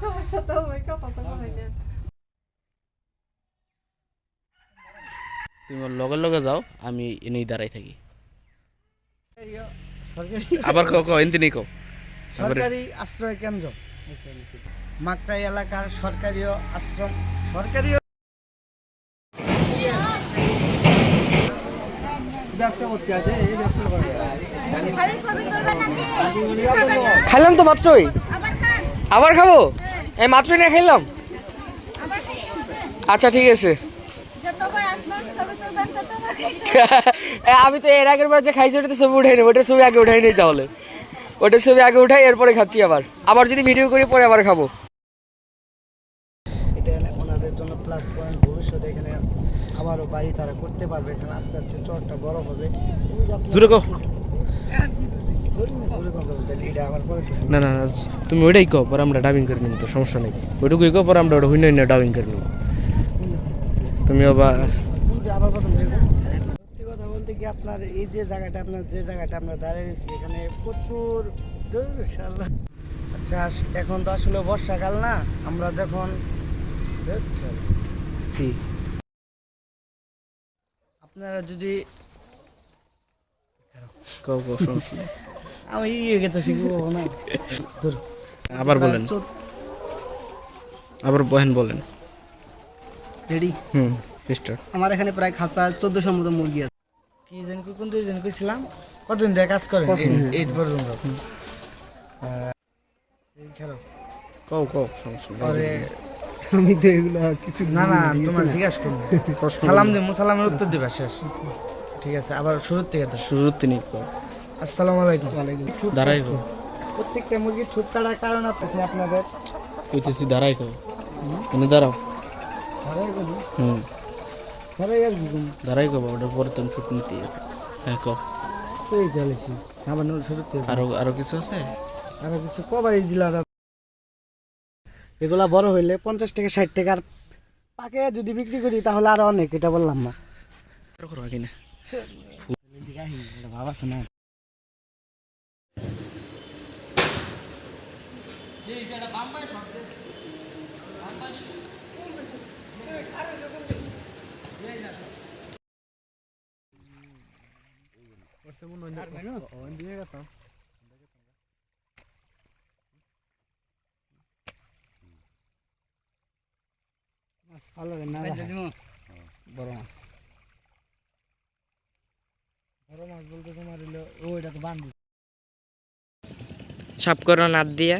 সমস্যা তো কথা তুমি লগে লগে যাও আমি এনেই দাঁড়াই থাকি। আবার কও কও এনতি নেই কও। সরকারি আশ্রয় কেন্দ্র। মাকড়াই এলাকার সরকারি আশ্রম সরকারি খাইলাম তো মাত্রই। আবার খাব? এই মাত্রই না খাইলাম? আচ্ছা ঠিক আছে। আমি তো এর আগের বার যে খাইছি ওটাতে ছবি উঠাই নেই ওটার ছবি আগে উঠাই নেই তাহলে। ওটা ছবি আগে উঠাই এরপরে খাচ্ছি আবার। আবার যদি ভিডিও করি পরে আবার খাব। জন্য প্লাস পয়েন্ট ভবিষ্যতে এখানে আবারও বাড়ি তারা করতে পারবে। এখানে আস্তে আস্তে চরটা বড় হবে। না না না, তুমি ওইটাই কও পরে আমরা ডাবিং করে নিব তো সমস্যা নেই। ওইটুকুই কও পরে আমরা ওটা হুইনা হুইনা ডাবিং করে নিব। তুমি আবার আবার কথা কথা বলতে কি আপনার এই যে জায়গাটা আপনার যে জায়গাটা আমরা দাঁড়িয়ে রয়েছি এখানে প্রচুর আচ্ছা এখন তো আসলে বর্ষাকাল না আমরা যখন আপনারা যদি। আমি ইয়ে গেতেছি না। আবার বলেন। আবার বহেন বলেন। রেডি? Hmm mister. আমার এখানে প্রায় খাঁচা চোদ্দশোর মতো মুরগি আছে। কি জন কোন দুই জন কইছিলাম? কতদিন ধরে কাজ করেন? এইট পর্যন্ত খেলো। কও কও সমস্যা আমি তো এগুলো কিছু না না তোমার জিজ্ঞাসা করব। সালাম দিব সালামের উত্তর দিবা শেষ। ঠিক আছে আবার শুরুর থেকে দাও শুরুর তিনি কও আসসালামু আলাইকুম। ওয়ালাইকুম দাঁড়াই প্রত্যেকটা মুরগির ঠোঁট কাটার কারণ আছে আপনাদের কইতেছি দাঁড়াই কও এনে দাঁড়াও। ধরে গেল হুম। ধরে আর কি? দাঁড়াই কও ওটার পরে তুমি শুট নিতে আছে। হ্যাঁ তো এই চলেছি আবার নতুন শুরুর থেকে। আরও আরও কিছু আছে? আর কিছু কবাই দিলাম। এগুলা বড় হইলে পঞ্চাশ টাকা ষাট টাকার পাকে যদি বিক্রি করি তাহলে আরও অনেক এটা বললাম না। আরও করো আগে না? ভাব আছে না ভালো না বড় মাছ। বড় মাছ বলতে তোমার ওইটা ও এটা তো বান্ধ। সাপ করো নাদ দিয়ে।